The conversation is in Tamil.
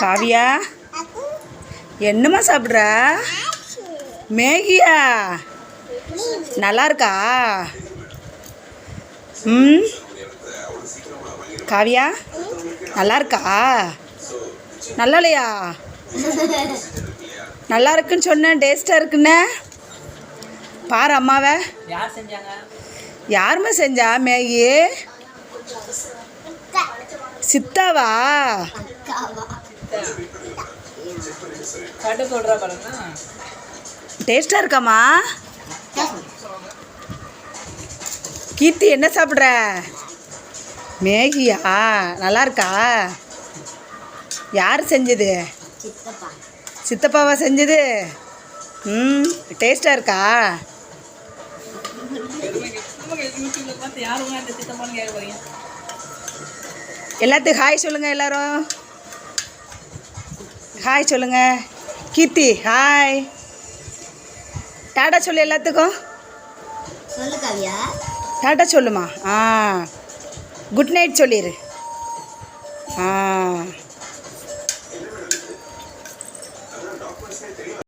காவியா என்னம்மா சாப்பிட்ற? மேகியா நல்லா இருக்கா? ம்? காவியா நல்லா இருக்கா? நல்லா இல்லையா? நல்லா இருக்குன்னு சொன்னேன் டேஸ்ட்டாக இருக்குண்ணே பாரு அம்மாவை. யார் செஞ்சாங்க? யாரும்மா செஞ்சா மேகி? சித்தாவா? டேஸ்ட்டாக இருக்காம்மா கீர்த்தி என்ன சாப்பிட்ற? மேகியா நல்லா இருக்கா யார் செஞ்சது? சித்தப்பா சித்தப்பாவா செஞ்சது? ம் டேஸ்ட்டாக இருக்கா எல்லாத்துக்கும் ஹாய் சொல்லுங்கள் எல்லாரும். ஹாய் சொல்லுங்கள் கீர்த்தி ஹாய் டாடா சொல்லு எல்லாத்துக்கும். சொல்லு கவியா. டாடா சொல்லுமா? ஆ. குட் நைட் சொல்லிடு ஆ.